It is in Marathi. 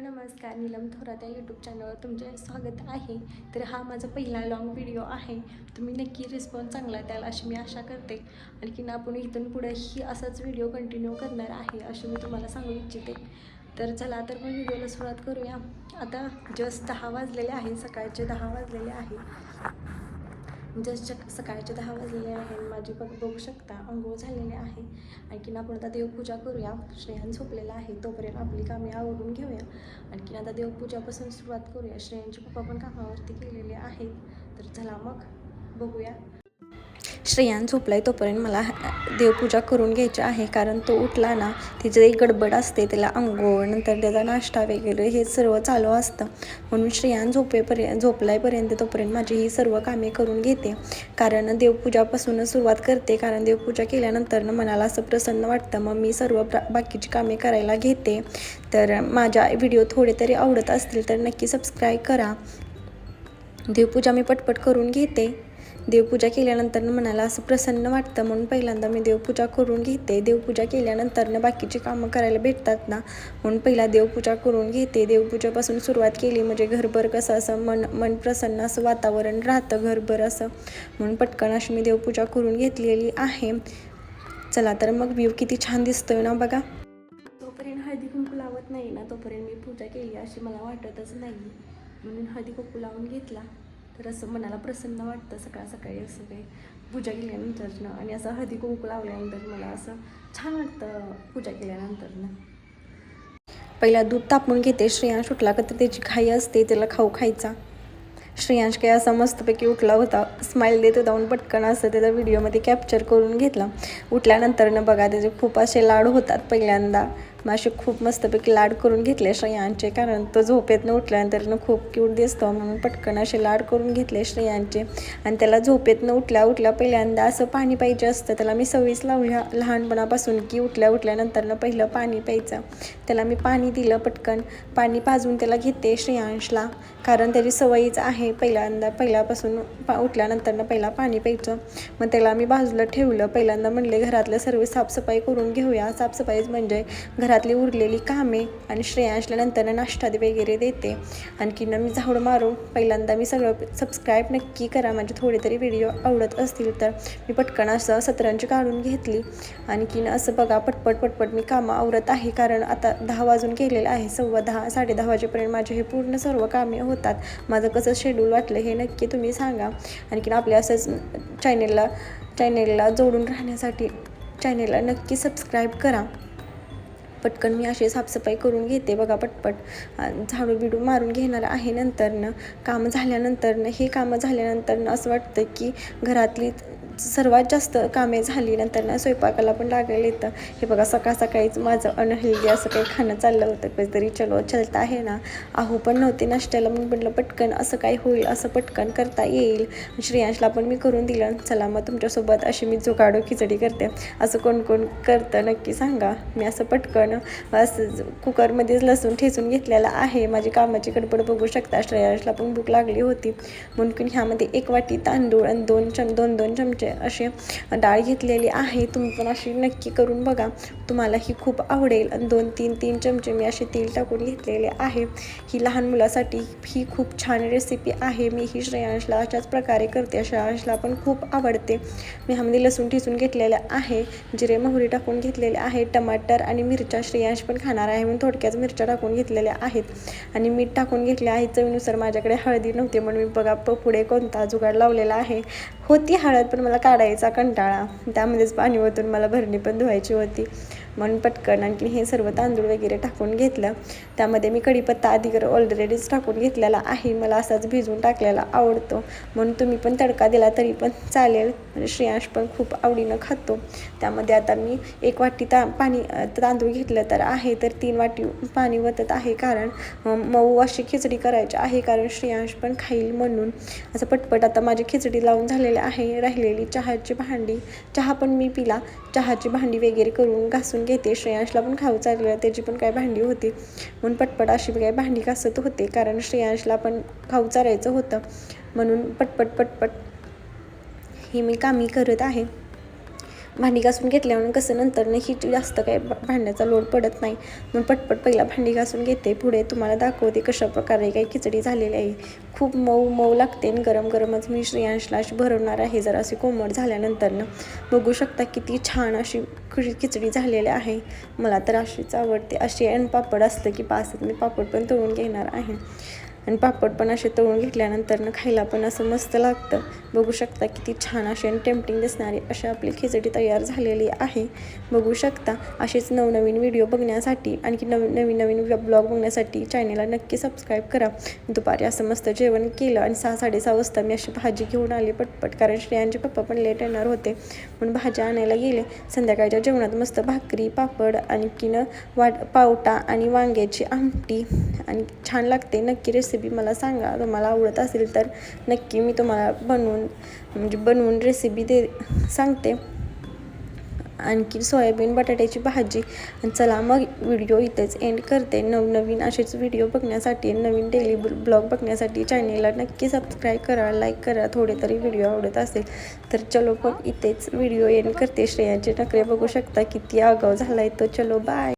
नमस्कार. नीलम थोरात या यूट्यूब चॅनलवर तुमचे स्वागत आहे. तर हा माझा पहिला लॉंग व्हिडिओ आहे. तुम्ही नक्की रिस्पॉन्स चांगला द्याल अशी मी आशा करते. आणखीन आपण इथून पुढेही असाच व्हिडिओ कंटिन्यू करणार आहे असे मी तुम्हाला सांगू इच्छिते. तर चला तर मग व्हिडिओला सुरुवात करूया. आता जस्ट दहा वाजलेले आहे सकाळचे दहा वाजलेले आहे म्हणजे जस्ट सकाळचे दहा वाजलेले आहे. माझी बघ बघू शकता अंघोळ झालेले आहे. आणखीन आपण आता देवपूजा करूया. श्रेयान झोपलेला आहे. तोपर्यंत आपली कामे आवरून घेऊया. आणखीन आता देवपूजापासून सुरुवात करूया. श्रेयांचे पप्पा पण कामावरती गेलेले आहेत. तर चला मग बघूया. श्रेयान झोपलाय तोपर्यंत मला देवपूजा करून घ्यायची आहे. कारण तो उठला ना तिची एक गडबड असते त्याला अंघोळ नंतर त्याचा नाश्ता वगैरे हे सर्व चालू असतं. म्हणून श्रेयान झोपेपर्यंत झोपलायपर्यंत तोपर्यंत माझी ही सर्व कामे करून घेते. कारण देवपूजापासूनच सुरुवात करते. कारण देवपूजा केल्यानंतर मनाला असं प्रसन्न वाटतं. मग मी सर्व बाकीची कामे करायला घेते. तर माझ्या व्हिडिओ थोडे तरी आवडत असतील तर नक्की सबस्क्राईब करा. देवपूजा मी पटपट करून घेते. देवपूजा केल्यानंतर मनाला असं प्रसन्न वाटतं म्हणून पहिल्यांदा मी देवपूजा करून घेते. देवपूजा केल्यानंतर बाकीची कामं करायला भेटतात ना? म्हणून पहिला देवपूजा करून घेते. देवपूजापासून सुरुवात केली म्हणजे घरभर कसं असं मन मन प्रसन्न असं वातावरण राहतं घरभर असं. म्हणून पटकन अशी मी देवपूजा करून घेतलेली आहे. चला तर मग व्ह्यू किती छान दिसतोय ना बघा. तोपर्यंत हळदी कुंकू लावत नाही ना तोपर्यंत मी पूजा केली अशी मला वाटतच नाही. म्हणून हळदी कुंकू लावून घेतला. तर असं मनाला प्रसन्न वाटतं सकाळ सकाळी असं काही पूजा केल्यानंतरनं आणि असं हळदी कुंकू लावल्यानंतर मला असं छान वाटतं पूजा केल्यानंतरनं पहिला दूध तापवून घेते. श्रेयांश उठला का तर त्याची खाई असते त्याला खाऊ खायचा. श्रेयांश काही असा मस्तपैकी उठला होता. स्माईल देत होता म्हणून पटकन असं त्याचा व्हिडिओमध्ये कॅप्चर करून घेतला. उठल्यानंतरनं बघा त्याचे खूप असे लाड होतात पहिल्यांदा. मग असे खूप मस्तपैकी लाड करून घेतले श्रेयांचे कारण तो झोपेतनं उठल्यानंतरनं खूप क्यूट दिसतो. म्हणून पटकन असे लाड करून घेतले श्रेयांचे. आणि त्याला झोपेतनं उठल्या उठल्या पहिल्यांदा असं पाणी पाहिजे असतं. त्याला मी सवयीच लावल्या लहानपणापासून की उठल्या उठल्यानंतरनं पहिलं पाणी प्यायचं. त्याला मी पाणी दिलं पटकन. पाणी पाजून त्याला घेते श्रेयांशला. कारण त्याची सवयीच आहे पहिल्यांदा पहिल्यापासून पा उठल्यानंतरनं पहिला पाणी प्यायचं. मग त्याला मी बाजूला ठेवलं. पहिल्यांदा म्हणले घरातलं सर्व साफसफाई करून घेऊया. साफसफाईच म्हणजे घरातली उरलेली कामे आणि श्रेयांशला नंतर नाश्ता वगैरे देते. आणखीन मी झाडू मारू. पहिल्यांदा मी सगळं सबस्क्राईब नक्की करा. म्हणजे थोडे तरी व्हिडिओ आवडत असतील तर मी पटकन असं सतरंज काढून घेतली. आणखीन असं बघा पटपट पटपट मी कामं आवरत आहे. कारण आता दहा वाजून गेलेलं आहे. सव्वा दहा साडे दहा वाजेपर्यंत माझे हे पूर्ण सर्व कामे होतात. माझं कसं शेड्यूल वाटलं हे नक्की तुम्ही सांगा. आणखीन आपल्या असंच चॅनेलला चॅनेलला जोडून राहण्यासाठी चॅनेलला नक्की सबस्क्राईब करा. पटकन मी अशी साफसफाई करून घेते बघा पटपट. झाडू बिडू मारून घेणार आहे नंतरनं. कामं झाल्यानंतरनं हे कामं झाल्यानंतरनं असं वाटतं की घरातली सर्वात जास्त कामे झाली नंतर ना स्वयंपाकाला पण लागायला येतं. हे बघा सकाळ सकाळीच माझं अनहेल्दी असं काही खाणं चाललं होतं. कधीतरी चलो चलता आहे ना. आहो पण नव्हते नाश्त्याला. मग म्हटलं पटकन असं काही होईल? असं पटकन करता येईल? श्रेयांशला पण मी करून दिलं. चला मग तुमच्यासोबत अशी मी जोगाडो खिचडी करते. असं कोण कोण करतं नक्की सांगा. मी असं पटकन असं कुकरमध्येच लसूण ठेचून घेतलेला आहे. माझी कामाची गडबड बघू शकता. श्रेयांशला पण भूक लागली होती. म्हणून ह्यामध्ये एक वाटी तांदूळ आणि दोन चम दोन दोन चमचे असे डाळ घेतलेली आहे तुम्ही पण अशी नक्की करून बघा. तुम्हाला ही खूप आवडेल. आणि दोन तीन तीन चमचे मी असे तेल टाकून घेतलेले आहे. ही लहान मुलासाठी ही खूप छान रेसिपी आहे. मी ही श्रेयांशला अशाच प्रकारे करते. श्रेयांशला पण खूप आवडते. मी ह्यामध्ये लसूण ठिसून घेतलेलं आहे. जिरे मोहरी टाकून घेतलेले आहे. टमाटर आणि मिरच्या श्रेयांश पण खाणार आहे. म्हणून थोडक्याच मिरच्या टाकून घेतलेल्या आहेत. आणि मीठ टाकून घेतले आहे. चवीनुसार माझ्याकडे हळदी नव्हती. म्हणून मी बघा प पुढे कोणता जुगाड लावलेला आहे. होती हळद पण मला काढायचा कंटाळा. त्यामध्येच पाणी ओतून मला भरणी पण धुवायची होती. म्हणून पटकन आणखी हे सर्व तांदूळ वगैरे टाकून घेतलं. त्यामध्ये मी कढीपत्ता आधी ऑलरेडीच टाकून घेतलेला आहे. मला असाच भिजवून टाकलेला आवडतो. म्हणून तुम्ही पण तडका दिला तरी पण चालेल. म्हणजे श्रेयांश पण खूप आवडीनं खातो. त्यामध्ये आता मी एक वाटी ता पाणी तांदूळ घेतलं तर आहे तर तीन वाटी पाणी वतत आहे. कारण मऊ अशी खिचडी करायची आहे. कारण श्रेयांश पण खाईल म्हणून. असं पटपट आता माझी खिचडी लावून झालेली आहे. राहिलेली चहाची भांडी. चहा पण मी पिला. चहाची भांडी वगैरे करून घासून घेते. श्रेयांशला पण खाऊ चाललं त्याची पण काय भांडी होती. म्हणून पटपट अशी काय भांडी घासत होते. कारण श्रेयांशला पण खाऊ चारायचं होतं. म्हणून पटपट पटपट हे मी कामी करत आहे. भांडी घासून घेतल्यावर कसं नंतर ही जास्त काही भांड्याचा लोड पडत नाही. म्हणून पटपट पहिला भांडी घासून घेते. पुढे तुम्हाला दाखवते कशा प्रकारे काही खिचडी झालेली आहे. खूप मऊ मऊ लागते आणि गरम गरमच मी श्रेयांशला अशी भरवणार आहे. जरा अशी कोमट झाल्यानंतरनं बघू शकता किती छान अशी खि- खिचडी झालेली आहे. मला तर अशीच आवडते. अशी आणि पापड असतं की पासत मी पापड पण तळून घेणार आहे. आणि पापड पण असे तळून घेतल्यानंतर ना खायला पण असं मस्त लागतं. बघू शकता किती छान अशी आणि टेम्पटिंग दिसणारी अशी आपली खिचडी तयार झालेली आहे. बघू शकता असेच नवनवीन व्हिडिओ बघण्यासाठी आणखी नवीन नवीन नवीन ब्लॉग बघण्यासाठी चॅनेलला नक्की सबस्क्राईब करा. दुपारी असं मस्त जेवण केलं आणि सहा साडेसहा वाजता मी अशी भाजी घेऊन आली पटपट कारण श्रेयांचे पप्पा पण लेट येणार होते. म्हणून भाज्या आणायला गेले. संध्याकाळच्या जेवणात मस्त भाकरी पापड आणखीन वाट पावटा आणि वांग्याची आमटी. आणि छान लागते. नक्की रेसिपी मला सांगा. तुम्हाला आवडत असेल तर नक्की मी तुम्हाला बनवून म्हणजे बनवून रेसिपी दे सांगते. आणखी सोयाबीन बटाट्याची भाजी. चला मग व्हिडिओ इथेच एंड करते. नवनवीन असेच व्हिडिओ बघण्यासाठी नवीन डेली ब्लॉग बघण्यासाठी चॅनेलला नक्की सबस्क्राईब करा लाईक करा. थोडे तरी व्हिडिओ आवडत असेल तर चलो पण इथेच व्हिडिओ एंड करते. श्रेयांचे नखरे बघू शकता किती आगाव झाला आहे तो. चलो बाय